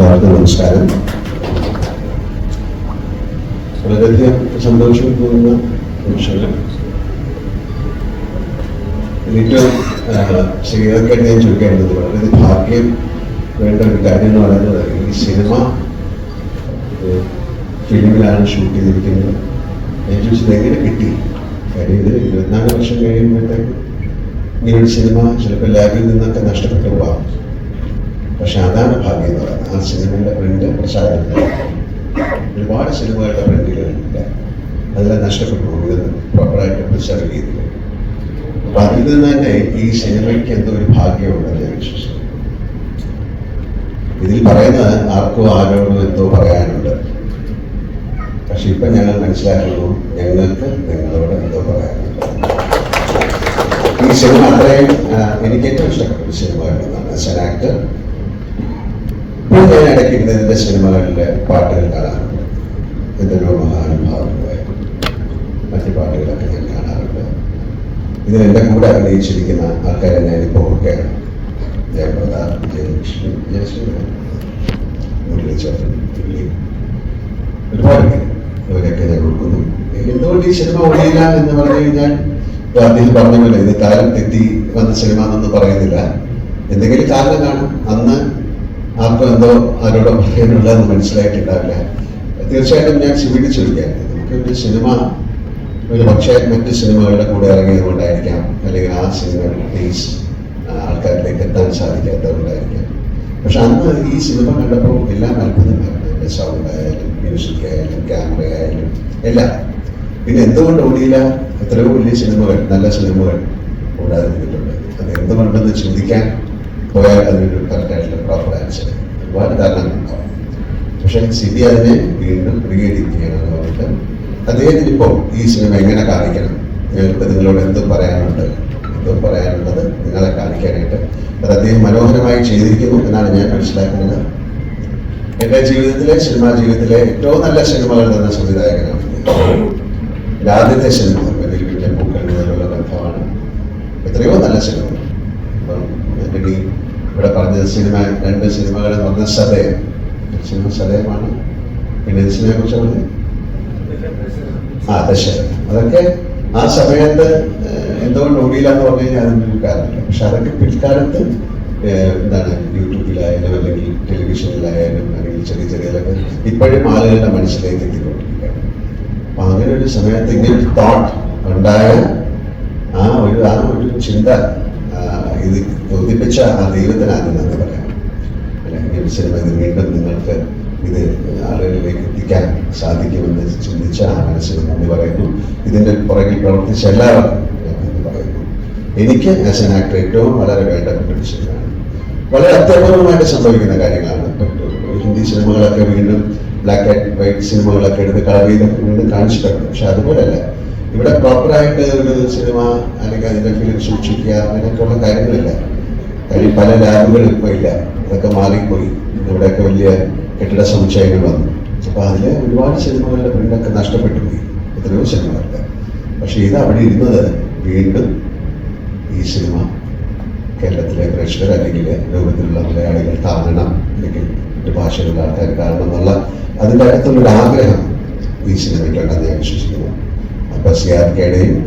എല്ലാവർക്കും നമസ്കാരം. വളരെയധികം സന്തോഷം തോന്നുന്ന നിമിഷങ്ങൾ. ഏറ്റവും ശ്രീകൾക്ക് ഞാൻ ചോദിക്കേണ്ടത് വളരെ ഭാഗ്യം വേണ്ട ഒരു കാര്യം എന്ന് പറയുന്നത് ഈ സിനിമ ഫിലിമിലാണ് ഷൂട്ട് ചെയ്തിരിക്കുന്നത്. ഞാൻ ചോദിച്ചത് എങ്ങനെ കിട്ടി? കാര്യം ഇത് ഇരുപത്തിനാല് വർഷം കഴിയുമ്പോഴത്തേക്ക് ഇങ്ങനെ ഒരു സിനിമ ചിലപ്പോൾ ലാബിൽ നിന്നൊക്കെ നഷ്ടപ്പെട്ടു പോകാം. പക്ഷെ അതാണ് ഭാഗ്യം എന്ന് പറയുന്നത്. ആ സിനിമയുടെ പ്രിന്റ് പ്രസാദമില്ല ഒരുപാട് സിനിമകളുടെ പ്രിന്റുകളില്ല അതെല്ലാം നഷ്ടപ്പെട്ടു പോകും ഇത് പ്രോപ്പറായിട്ട് പ്രിസർവ് ചെയ്തില്ല അപ്പൊ അതിൽ നിന്ന് തന്നെ ഈ സിനിമയ്ക്ക് എന്തോ ഒരു ഭാഗ്യമുണ്ടെന്ന് ഞാൻ വിശ്വസിക്കുന്നു. ഇതിൽ പറയുന്നത് ആർക്കോ ആരോടും എന്തോ പറയാനുണ്ട്. പക്ഷെ ഇപ്പൊ ഞങ്ങൾ മനസ്സിലാക്കുന്നു ഞങ്ങൾക്ക് നിങ്ങളോട് എന്തോ പറയാനുണ്ട്. ഈ സിനിമ അത്രയും എനിക്ക് ഏറ്റവും ഇഷ്ടപ്പെട്ട സിനിമ ആക്ടർ ഇപ്പോൾ ഞാൻ ഇടയ്ക്ക് ഇരുന്ന് ഇതിന്റെ സിനിമകളിലെ പാട്ടുകൾ കാണാറുണ്ട്. എന്തൊരു മഹാനുഭാവങ്ങളെ മറ്റു പാട്ടുകളൊക്കെ ഞാൻ കാണാറുണ്ട്. ഇതിൽ എന്റെ കൂടെ അഭിനയിച്ചിരിക്കുന്ന ആൾക്കാർ തന്നെ ഇപ്പോൾ ഓർക്കുകയാണ് ജയപ്രദ ജയലക്ഷ്മി ജയശ്രീ മുരളീചന്ദ്രൻ ഒരുപാട് അവരൊക്കെ ഞാൻ ഉൾക്കുന്നു എന്തുകൊണ്ട് ഈ സിനിമ ഒഴിയില്ല എന്ന് പറഞ്ഞു കഴിഞ്ഞാൽ അദ്ദേഹം പറഞ്ഞില്ല ഇത് കാലം തെറ്റി വന്ന സിനിമ എന്നൊന്നും പറയുന്നില്ല. എന്തെങ്കിലും കാരണം കാണും. അന്ന് ആർക്കും എന്തോ ആരോടോ പറയാനുള്ളതെന്ന് മനസ്സിലായിട്ടുണ്ടാവില്ല. തീർച്ചയായിട്ടും ഞാൻ ശിവിക്ക് ചോദിക്കാം നമുക്ക് ഒരു സിനിമ ഒരു പക്ഷേ മറ്റ് സിനിമകളുടെ കൂടെ ഇറങ്ങിയത് കൊണ്ടായിരിക്കാം അല്ലെങ്കിൽ ആ സിനിമയുടെ ടേസ്റ്റ് ആൾക്കാരിലേക്ക് എത്താൻ സാധിക്കാത്തതുകൊണ്ടായിരിക്കാം. പക്ഷെ അന്ന് ഈ സിനിമ കണ്ടപ്പോൾ എല്ലാം അത്ഭുതമായിരുന്നു. സൗണ്ട് ആയാലും മ്യൂസിക് ആയാലും ക്യാമറ ആയാലും എല്ലാം. പിന്നെ എന്തുകൊണ്ട് ഓടിയില്ല? എത്രയോ വലിയ സിനിമകൾ നല്ല സിനിമകൾ ഓടാതിരുന്നിട്ടുണ്ട്. അത് എന്തുകൊണ്ടെന്ന് ചിന്തിക്കാൻ പോയാൽ അതിനൊരു കറക്റ്റായിട്ടുള്ള പ്രോപ്പർ ആൻസർ ഒരുപാട് ധാരണ പക്ഷേ സിബി അതിനെ വീണ്ടും റീഎഡിറ്റ് ചെയ്യണമെന്ന് പറഞ്ഞിട്ട് അദ്ദേഹത്തിന് ഇപ്പോൾ ഈ സിനിമ എങ്ങനെ കാണിക്കണം? ഞങ്ങൾക്ക് നിങ്ങളോട് എന്തും പറയാനുണ്ട്? എന്തും പറയാനുള്ളത് നിങ്ങളെ കാണിക്കാനായിട്ട്. അത് അദ്ദേഹം മനോഹരമായി ചെയ്തിരിക്കുന്നു എന്നാണ് ഞാൻ മനസ്സിലാക്കുന്നത്. എന്റെ ജീവിതത്തിലെ സിനിമാ ജീവിതത്തിലെ ഏറ്റവും നല്ല സിനിമകൾ തന്ന സംവിധായകനാണ് എന്റെ ആദ്യത്തെ സിനിമ വെല്ലുവിളിയുടെ ബന്ധമാണ്. എത്രയോ നല്ല സിനിമ അപ്പം എന്റെ ഇവിടെ പറഞ്ഞത് സിനിമ രണ്ട് സിനിമകൾ പറഞ്ഞ സദയം. സിനിമ സദയമാണ്. പിന്നെ സിനിമയെ കുറിച്ച് പറഞ്ഞു? ആ ദശരഥ അതൊക്കെ ആ സമയത്ത് എന്തുകൊണ്ട് ഓടിയില്ലാന്ന് പറഞ്ഞു കഴിഞ്ഞാൽ അതിനൊരു കാരണമില്ല. പക്ഷെ അതൊക്കെ പിൽക്കാലത്ത് എന്താണ് യൂട്യൂബിലായാലും അല്ലെങ്കിൽ ടെലിവിഷനിലായാലും അല്ലെങ്കിൽ ചെറിയ ചെറിയതൊക്കെ ഇപ്പോഴും ആളുകളുടെ മനസ്സിലേക്ക് എത്തിക്കൊണ്ടിരിക്കുകയാണ്. അപ്പൊ അങ്ങനെ ഒരു സമയത്ത് ഇങ്ങനെ തോട്ട് ഉണ്ടായ ആ ഒരു ആ ഒരു ചിന്ത ഇത് ഒന്നിപ്പിച്ച ആ ദൈവത്തിന് ആദ്യം നന്ദി പറയാം. വീണ്ടും നിങ്ങൾക്ക് ഇത് ആളുകളിലേക്ക് എത്തിക്കാൻ സാധിക്കുമെന്ന് ചിന്തിച്ച ആ മനസ്സിന് നന്ദി പറയുന്നു. ഇതിന്റെ പുറകിൽ പ്രവർത്തിച്ച എല്ലാവർക്കും പറയുന്നു. എനിക്ക് ആസ് എൻ ആക്ടർ ഏറ്റവും വളരെ വേണ്ടപ്പെട്ട ഒരു സിനിമയാണ്. വളരെ അത്യപൂർവമായിട്ട് സംഭവിക്കുന്ന കാര്യങ്ങളാണ് ഹിന്ദി സിനിമകളൊക്കെ വീണ്ടും ബ്ലാക്ക് ആൻഡ് വൈറ്റ് സിനിമകളൊക്കെ എടുത്ത് കളർ ചെയ്തൊക്കെ വീണ്ടും കാണിച്ചിട്ടുണ്ട്. പക്ഷെ അതുപോലെയല്ല ഇവിടെ പ്രോപ്പറായിട്ട് ഒരു സിനിമ അല്ലെങ്കിൽ അതിന്റെ ഫിലിം സൂക്ഷിക്കുക അങ്ങനെയൊക്കെയുള്ള കാര്യങ്ങളില്ല. കാര്യം പല ലാബുകളും ഇപ്പോൾ ഇല്ല. അതൊക്കെ മാറിപ്പോയി. ഇവിടെയൊക്കെ വലിയ കെട്ടിട സമുച്ചയങ്ങൾ വന്നു. അപ്പോൾ അതിൽ ഒരുപാട് സിനിമകളുടെ പ്രിന്റൊക്കെ നഷ്ടപ്പെട്ടു പോയി. എത്രയോ സിനിമകളുണ്ട്. പക്ഷേ ഇത് അവിടെ ഇരുന്നത് വീണ്ടും ഈ സിനിമ കേരളത്തിലെ പ്രേക്ഷകർ അല്ലെങ്കിൽ ലോകത്തിലുള്ള മലയാളികൾ താങ്ങണം അല്ലെങ്കിൽ മറ്റു ഭാഷകളിലെ ആൾക്കാർ കാണണം എന്നുള്ള അതിന്റെ അടുത്തുള്ളൊരു ആഗ്രഹം ഈ സിനിമയ്ക്കുണ്ടെന്ന് ഞാൻ വിശ്വസിക്കുന്നു. സി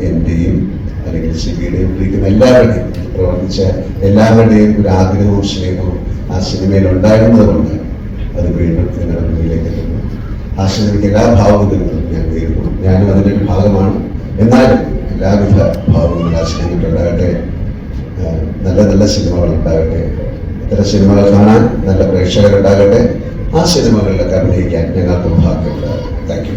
എന്റെയും അല്ലെങ്കിൽ സിബിയുടെയും വിളിക്കുന്ന എല്ലാവരുടെയും പ്രവർത്തിച്ച എല്ലാവരുടെയും ഒരു ആഗ്രഹവും സ്നേഹവും ആ സിനിമയിൽ ഉണ്ടായിരുന്നത് കൊണ്ട് അത് വീണ്ടും നിങ്ങളുടെ മുന്നിലേക്ക് എത്തുന്നു. ആ സിനിമയ്ക്ക് എല്ലാ ഭാവങ്ങളും ഞാൻ നേരിടുന്നു. ഞാനും അതിന്റെ ഒരു ഭാഗമാണ്. എന്നാലും എല്ലാവിധ ഭാവങ്ങളും ആ സിനിമയ്ക്ക് ഉണ്ടാകട്ടെ. നല്ല നല്ല സിനിമകൾ ഉണ്ടാകട്ടെ. ഇത്തരം സിനിമകൾ കാണാൻ നല്ല പ്രേക്ഷകരുണ്ടാകട്ടെ ആ സിനിമകളിലൊക്കെ അഭിനയിക്കാൻ ഞങ്ങൾക്ക് ഭാഗ്യമുണ്ടാകും താങ്ക് യു